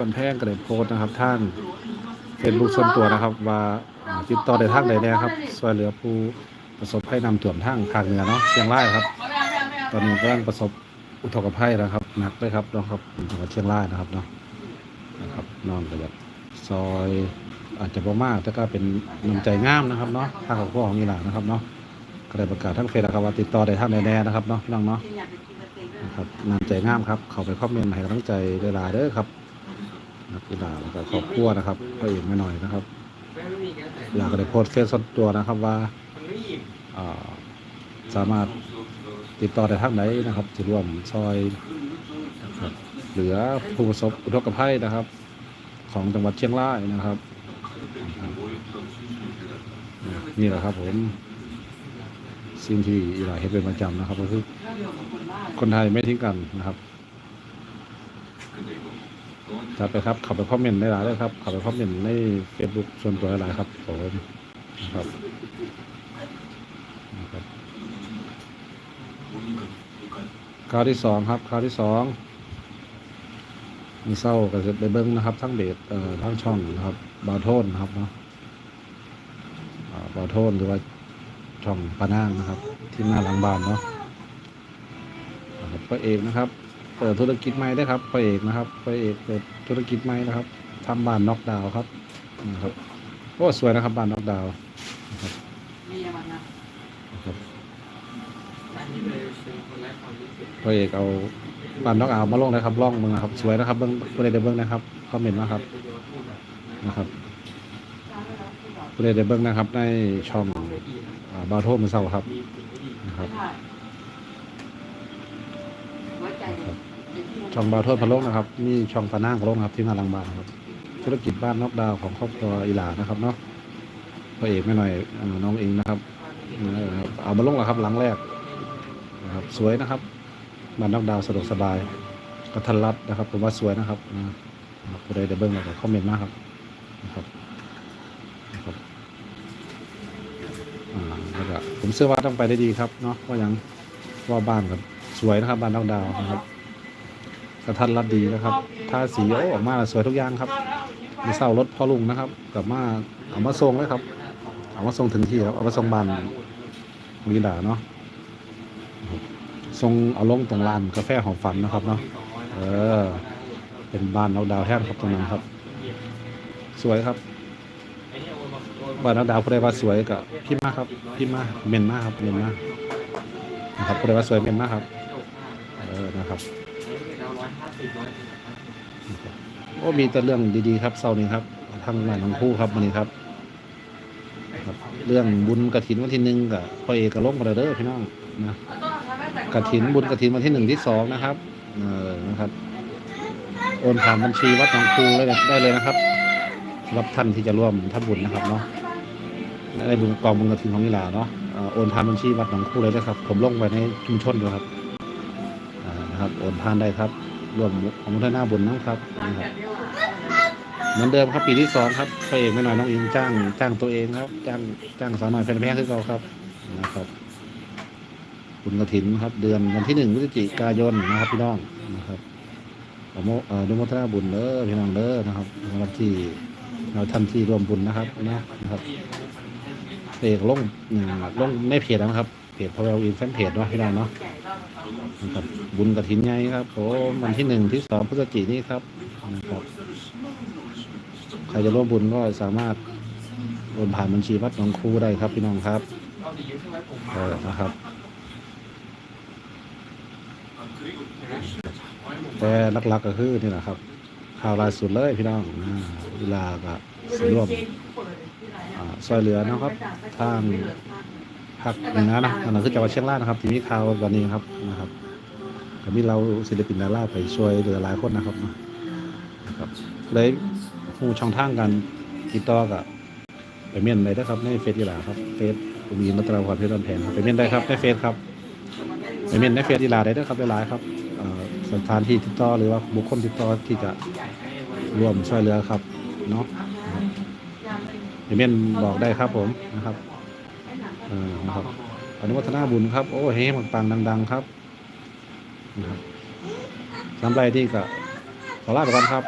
บันแพงก็ได้โพสต์นะครับท่านเฟซบุ๊กส่วนตัวนะครับ ว่าติดต่อได้ทางใดแน่ครับช่วยเหลือผู้ประสบภัยน้ำท่วมทางภาคเหนือเนาะเชียงรายครับ ตอนนี้กำลังประสบอุทกภัยนะครับหนักเลยครับเนาะครับจังหวัดเชียงรายนะครับเนาะนะครับนอนก็แบบซอยอาจจะบ่มากแต่ก็เป็นน้ำใจงามนะครับเนาะทางของพ่อของอีหลานนะครับเนาะก็ได้ประกาศทั้งเฟซนะครับว่าติดต่อได้ทางใดแน่นะครับเนาะพี่น้องเนาะนะครับน้ำใจงามครับ เขาไปคอมเมนต์ให้กำลังใจหลายๆเด้อครับ นักกีฬาแล้วก็ครอบครัวนะครับพระเอกไม่หน่อยนะครับอยากก็ได้โพสต์เฟซส่วนตัวนะครับว่าสามารถติดต่อได้ทางไหนนะครับจะร่วมซอยเหลือผู้ประสบอุทกภัยนะครับ ของจังหวัดเชียงรายนะครับ นี่แหละครับผมสิ่งที่อีหลาเห็นเป็นประจำนะครับ ก็คือคนไทยไม่ทิ้งกันนะครับ จัดไปครับเข้าไปคอมเมนต์ได้หลายเลยครับเข้าไปคอมเมนต์ใน Facebook ส่วนตัวหลายครับผมนะครับคราวที่สองครับคราวที่สองมีเศร้าก็จะไปเบิ้งนะครับ ทั้งเบสเอ่อทั้งช่องนะครับบาโทนนะครับเนาะบาโทนหรือว่าช่องปานางนะครับ ที่หน้าหลังบ้านเนาะพระเอกนะครับ เปิดธุรกิจใหม่ได้ครับพระเอกนะครับพระเอกเปิดธุรกิจใหม่นะครับทำบ้านน็อกดาวนครับนะครับโอ้สวยนะครับบ้านน็อกดาวนะครับนะครับพระเอกเอาบ้านน็อกดาวมาลงเลยครับล่องมืองนะครับ สวยนะครับเบิ้งผู้ใดได้เบิ้งนะครับคอมเมนต์มาครับนะครับผู้ใดได้เบิ้งนะครับในช่องอ่าบาโทมือเศร้าครับนะครับ ช่องบาวโทษพะโลกนะครับนี่ช่องปานั่งพะโลกนะครับที่มาลังบานครับ ธุรกิจบ้านนอกดาวของครอบครัวอีหลานะครับเนาะพระเอกไม่หน่อยน้องเองนะครับนะเอามาลงแล้วครับหลังแรกนะครับ สวยนะครับบ้านนอกดาวสะดวกสบายกระทันรัดนะครับผมว่าสวยนะครับนะครับผู้ใดได้เบิ้งมาก็คอมเมนต์มาครับนะครับนะครับอ่าแล้วก็ผมเชื่อว่าต้องไปได้ดีครับเนาะเพราะยังว่าบ้านครับสวยนะครับบ้านนอกดาวนะครับ กระทันรัดดีนะครับถ้าสีโอ้ออกมาสวยทุกอย่างครับมีเศร้ารถพ่อลุงนะครับกลับมาเอามาส่งเลยครับ เอามาส่งถึงที่ครับเอามาส่งบ้านลีดาเนาะส่งเอาลงตรงลานกาแฟหอมฝันนะครับเนาะเออ เป็นบ้านเอาดาวแท่นครับตรงนั้นครับ สวยครับบ้านเอาดาวผู้ใดว่าสวยกับพี่มากครับพี่มากเมนมากครับเมนมากนะครับผู้ใดว่าสวยเมนมากครับเออนะครับ โอ้มีแต่เรื่องดีๆครับเสาร์นี้ครับทางบ้านของคู่ครับวันนี้ครับ ครับ เรื่องบุญกระถินวันที่หนึ่งกับพ่อเอกกับลงมาเด้อพี่น้องนะกระถินบุญกระถินวันที่หนึ่งที่สองนะครับ เออนะครับโอนผ่านบัญชีวัดหนองคูได้เลยได้เลยนะครับรับท่านที่จะร่วมทำบุญนะครับเนาะในบุญกองบุญกระถินของนิลาเนาะโอนผ่านบัญชีวัดหนองคูเลยนะครับ ผมลงไปในชุมชนด้วยครับนะครับ โอนผ่านได้ครับ รวมของท่านหน้าบุญนะครับนะครับเหมือนเดิมครับปีที่สองครับพระเอกไม่น้อยน้องอิงจ้าง จ้างตัวเองครับ จ้างจ้างสาวน้อยแฟนแพงคือเราครับนะครับบุญกระถินครับ เดือนวันที่หนึ่งพฤศจิกายนนะครับ พี่น้องนะครับขอโมเอ่ออนุโมทนาบุญเด้อพี่น้องเด้อนะครับสำหรับที่เราท่าที่รวมบุญนะครับนะนะครับเอกลงลงในเพจนะครับเพจพระเวลอินแฟนเพจเนาะพี่น้องเนาะ นะครับบุญกระถินใหญ่ครับผมวันที่หนึ่งที่สองพฤศจิกนี้ครับนะครับใครจะร่วมบุญก็สามารถโอนผ่านบัญชีวัดหนองคูได้ครับพี่น้องครับเออนะครับแต่หลักๆก็คือนี่แหละครับข่าวล่าสุดเลยพี่น้องเวลาก็สร่วมซอยเหลือนะครับทาง ภาคเหนือนะอันนั้นคือจังหวัดเชียงรายนะครับ ที่มีข่าววันนี้ครับนะครับก็มีเราศิลปินดาราไปช่วยเหลือหลายคนนะครับนะครับเลยผู้ช่องทางการติดต่อกับไปเมียนได้นะครับในเฟซกีฬาครับเฟซผมมีมัตราพรเพชรดอนแพงครับไปเมียนได้ครับในเฟซครับไปเมียนในเฟซกีฬาได้ด้วยครับหลายๆครับสถานที่ติดต่อหรือว่าบุคคลติดต่อที่จะร่วมช่วยเหลือครับเนาะไปเมียนบอกได้ครับผมนะครับ เออนะครับอนุวัฒนาบุญครับ โอ้เฮ้ปังๆดัง ๆ ครับนะครับสำหรับที่ก็ขอลาไปก่อนครับ